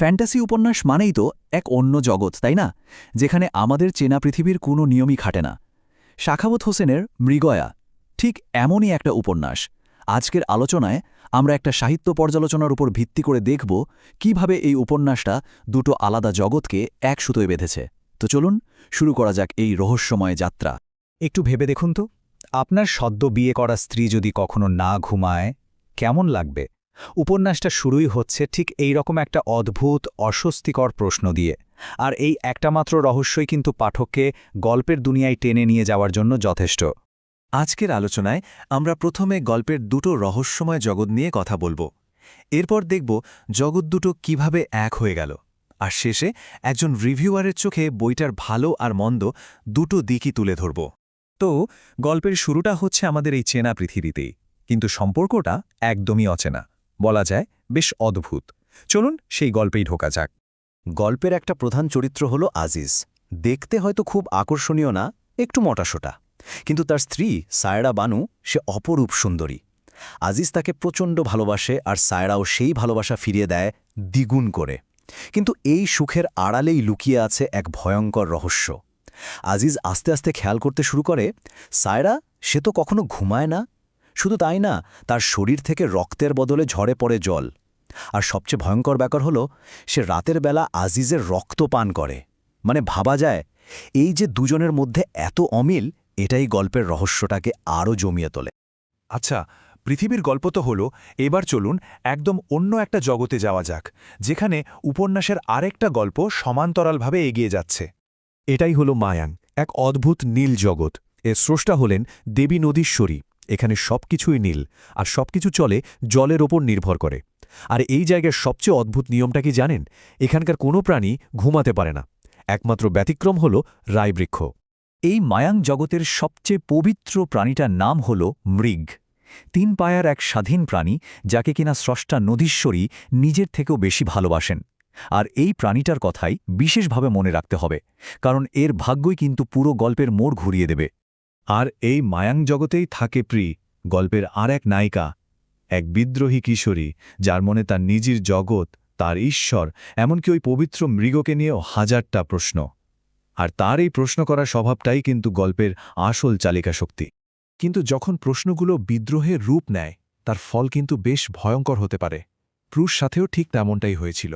Fantasy উপন্যাস মানেই তো এক অন্য জগৎ, তাই না? যেখানে আমাদের চেনা পৃথিবীর কোনো নিয়মই খাটে না। শাখাবত হোসেনের মৃগয়া, ঠিক এমনই একটা উপন্যাস। আজকের আলোচনায় আমরা একটা সাহিত্য পর্যালোচনার উপর ভিত্তি করে দেখব কীভাবে এই উপন্যাসটা দুটো আলাদা জগৎকে এক সুতোয় বেঁধেছে। তো চলুন শুরু করা যাক এই রহস্যময় যাত্রা। একটু ভেবে দেখুন তো, আপনার সদ্য বিয়ে করা স্ত্রী যদি কখনো না ঘুমায়, কেমন লাগবে? উপন্যাসটা শুরুই হচ্ছে ঠিক এই রকম একটা অদ্ভুত, অস্বস্তিকর প্রশ্ন দিয়ে। আর এই একটা মাত্র রহস্যই কিন্তু পাঠককে গল্পের দুনিয়ায় টেনে নিয়ে যাওয়ার জন্য যথেষ্ট। আজকের আলোচনায় আমরা প্রথমে গল্পের দুটো রহস্যময় জগৎ নিয়ে কথা বলব। এরপর দেখব জগৎ দুটো কীভাবে এক হয়ে গেল। আর শেষে একজন রিভিউয়ারের চোখে বইটার ভালো আর মন্দ দুটো দিকই তুলে ধরব। তো, গল্পের শুরুটা হচ্ছে আমাদের এই চেনা পৃথিবীতেই, কিন্তু সম্পর্কটা একদমই অচেনা। বলা যায়, বেশ অদ্ভুত। চলুন সেই গল্পেই ঢোকা যাক। গল্পের একটা প্রধান চরিত্র হল আজিজ। দেখতে হয়তো খুব আকর্ষণীয় না, একটু মোটাসোটা। কিন্তু তার স্ত্রী সায়রা বানু, সে অপরূপ সুন্দরী। আজিজ তাকে প্রচণ্ড ভালোবাসে আর সায়রাও সেই ভালোবাসা ফিরিয়ে দেয় দ্বিগুণ করে। কিন্তু এই সুখের আড়ালেই লুকিয়ে আছে এক ভয়ঙ্কর রহস্য। আজিজ আস্তে আস্তে খেয়াল করতে শুরু করে, সায়রা, সে তো কখনো ঘুমায় না শুধু তাই না, তার শরীর থেকে রক্তের বদলে ঝরে পড়ে জল। আর সবচেয়ে ভয়ঙ্কর ব্যাপার হলো, সে রাতের বেলা আজিজের রক্ত পান করে। মানে ভাবা যায়, এই যে দুজনের মধ্যে এত অমিল, এটাই গল্পের রহস্যটাকে আরও জমিয়ে তোলে। আচ্ছা পৃথিবীর গল্প তো হল, এবার চলুন একদম অন্য একটা জগতে যাওয়া যাক, যেখানে উপন্যাসের আরেকটা গল্প সমান্তরালভাবে এগিয়ে যাচ্ছে। এটাই হল মায়াং, এক অদ্ভুত নীল জগৎ। এর স্রষ্টা হলেন দেবী নদীশ্বরী। এখানে সবকিছুই নীল আর সবকিছু চলে জলের ওপর নির্ভর করে। আর এই জায়গার সবচেয়ে অদ্ভুত নিয়মটা কি জানেন? এখানকার কোনো প্রাণী ঘুমাতে পারে না। একমাত্র ব্যতিক্রম হল রায়বৃক্ষ। এই মায়াং জগতের সবচেয়ে পবিত্র প্রাণীটার নাম হল মৃগ। তিন পায়ার এক স্বাধীন প্রাণী যাকে কিনা স্রষ্টা নদীশ্বরী নিজের থেকেও বেশি ভালোবাসেন। আর এই প্রাণীটার কথাই বিশেষভাবে মনে রাখতে হবে, কারণ এর ভাগ্যই কিন্তু পুরো গল্পের মোড় ঘুরিয়ে দেবে। আর এই মায়াং জগতেই থাকে প্রি গল্পের আর এক নায়িকা, এক বিদ্রোহী কিশোরী, যার মনে তার নিজের জগৎ, তার ঈশ্বর, এমনকি ওই পবিত্র মৃগকে নিয়েও হাজারটা প্রশ্ন। আর তার এই প্রশ্ন করার স্বভাবটাই কিন্তু গল্পের আসল চালিকা শক্তি। কিন্তু যখন প্রশ্নগুলো বিদ্রোহের রূপ নেয়, তার ফল কিন্তু বেশ ভয়ঙ্কর হতে পারে। প্রুশ সাথেও ঠিক তেমনটাই হয়েছিল।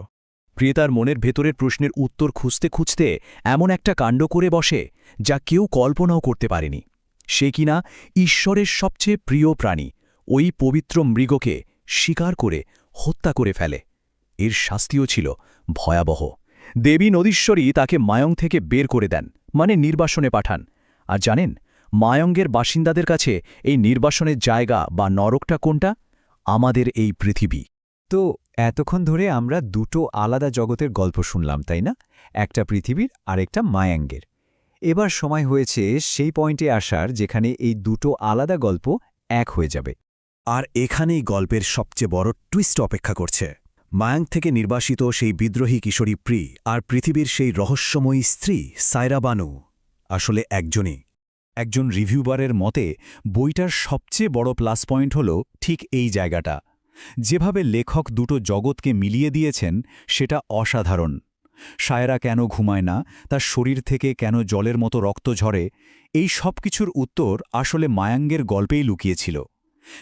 প্রিয়তার মনের ভেতরের প্রশ্নের উত্তর খুঁজতে খুঁজতে এমন একটা কাণ্ড করে বসে, যা কেউ কল্পনাও করতে পারেনি। সে কিনা ঈশ্বরের সবচেয়ে প্রিয় প্রাণী, ওই পবিত্র মৃগকে শিকার করে হত্যা করে ফেলে। এর শাস্তিও ছিল ভয়াবহ। দেবী নদীশ্বরী তাকে মায়ং থেকে বের করে দেন মানে নির্বাসনে পাঠান। আর জানেন মায়ঙ্গের বাসিন্দাদের কাছে এই নির্বাসনের জায়গা বা নরকটা কোনটা? আমাদের এই পৃথিবী। তো এতক্ষণ ধরে আমরা দুটো আলাদা জগতের গল্প শুনলাম, তাই না? একটা পৃথিবীর আর একটা মায়াঙ্গের এবার সময় হয়েছে সেই পয়েন্টে আসার যেখানে এই দুটো আলাদা গল্প এক হয়ে যাবে। আর এখানেই গল্পের সবচেয়ে বড় টুইস্ট অপেক্ষা করছে। মায়াং থেকে নির্বাসিত সেই বিদ্রোহী কিশোরী প্রি আর পৃথিবীর সেই রহস্যময়ী স্ত্রী সায়রা বানু আসলে একজনই। একজন রিভিউবারের মতে, বইটার সবচেয়ে বড় প্লাস পয়েন্ট হল ঠিক এই জায়গাটা। যেভাবে লেখক দুটো জগৎকে মিলিয়ে দিয়েছেন, সেটা অসাধারণ। সায়রা কেন ঘুমায় না, তার শরীর থেকে কেন জলের মতো রক্ত ঝরে, এই সব কিছুর উত্তর আসলে মায়াঙ্গের গল্পেই লুকিয়েছিল।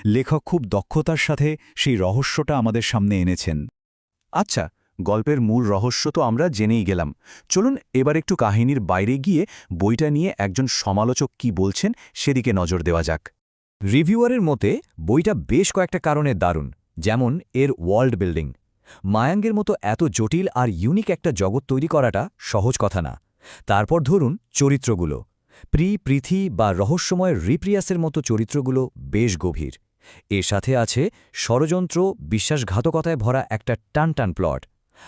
লেখক খুব দক্ষতার সাথে সেই রহস্যটা আমাদের সামনে এনেছেন। আচ্ছা গল্পের মূল রহস্য তো আমরা জেনেই গেলাম। চলুন এবার একটু কাহিনীর বাইরে গিয়ে বইটা নিয়ে একজন সমালোচক কি বলছেন সেদিকে নজর দেওয়া যাক। রিভিউয়ারের মতে, বইটা বেশ কয়েকটা কারণে দারুণ, যেমন এর ওয়ার্ল্ড বিল্ডিং। মায়াঙ্গের মতো এত জটিল আর ইউনিক একটা জগৎ তৈরি করাটা সহজ কথা না। তারপর ধরুন চরিত্রগুলো। প্রি, পৃথি বা রহস্যময় রিপ্রিয়াসের মতো চরিত্রগুলো বেশ গভীর। এর সাথে আছে ষড়যন্ত্র, বিশ্বাসঘাতকতায় ভরা একটা টানটান প্লট।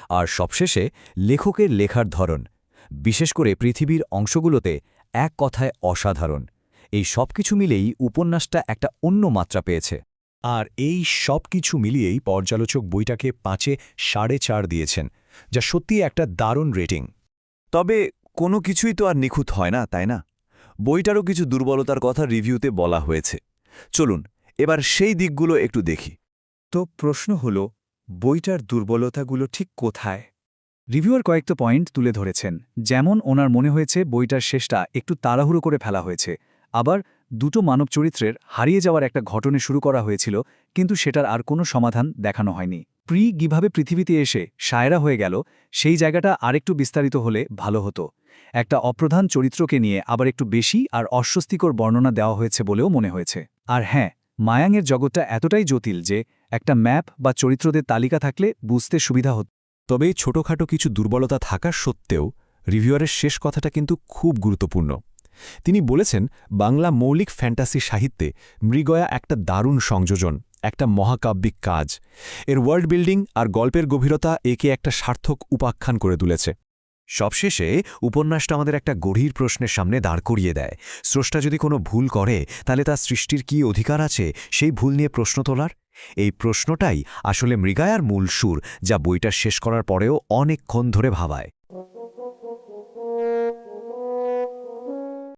আর সবশেষে লেখকের লেখার ধরন। বিশেষ করে পৃথিবীর অংশগুলোতে এক কথায় অসাধারণ। এই সব কিছু মিলেই উপন্যাসটা একটা অন্য মাত্রা পেয়েছে। আর এই সব কিছু মিলিয়েই পর্যালোচক বইটাকে পাঁচে সাড়ে চার দিয়েছেন, যা সত্যি একটা দারুণ রেটিং। তবে কোনো কিছুই তো আর নিখুঁত হয় না, তাই না? বইটারও কিছু দুর্বলতার কথা রিভিউতে বলা হয়েছে। চলুন, এবার সেই দিকগুলো একটু দেখি। তো প্রশ্ন হল, বইটার দুর্বলতাগুলো ঠিক কোথায়? রিভিউয়ার কয়েকটা পয়েন্ট তুলে ধরেছেন, যেমন ওনার মনে হয়েছে বইটার শেষটা একটু তাড়াহুড়ো করে ফেলা হয়েছে, আবার দুটো মানব চরিত্রের হারিয়ে যাওয়ার একটা ঘটনে শুরু করা হয়েছিল, কিন্তু সেটার আর কোনো সমাধান দেখানো হয়নি। প্রি কীভাবে পৃথিবীতে এসে সায়রা হয়ে গেল, সেই জায়গাটা আরেকটু বিস্তারিত হলে ভালো হতো। একটা অপ্রধান চরিত্রকে নিয়ে আবার একটু বেশি আর অস্বস্তিকর বর্ণনা দেওয়া হয়েছে বলেও মনে হয়েছে। আর হ্যাঁ মায়াংয়ের জগৎটা এতটাই জটিল যে একটা ম্যাপ বা চরিত্রদের তালিকা থাকলে বুঝতে সুবিধা হত। তবে ছোটখাটো কিছু দুর্বলতা থাকা সত্ত্বেও রিভিউয়ারের শেষ কথাটা কিন্তু খুব গুরুত্বপূর্ণ। তিনি বলেছেন, বাংলা মৌলিক ফ্যান্টাসি সাহিত্যে মৃগয়া একটা দারুণ সংযোজন, একটা মহাকাব্যিক কাজ। এর ওয়ার্ল্ড বিল্ডিং আর গল্পের গভীরতা একে একটা সার্থক উপাখ্যান করে তুলেছে। সবশেষে উপন্যাসটা আমাদের একটা গভীর প্রশ্নের সামনে দাঁড় করিয়ে দেয়। স্রষ্টা যদি কোনো ভুল করে, তাহলে তার সৃষ্টির কি অধিকার আছে সেই ভুল নিয়ে প্রশ্ন তোলার? এই প্রশ্নটাই আসলে মৃগায়ার মূল সুর, যা বইটা শেষ করার পরেও অনেকক্ষণ ধরে ভাবায়।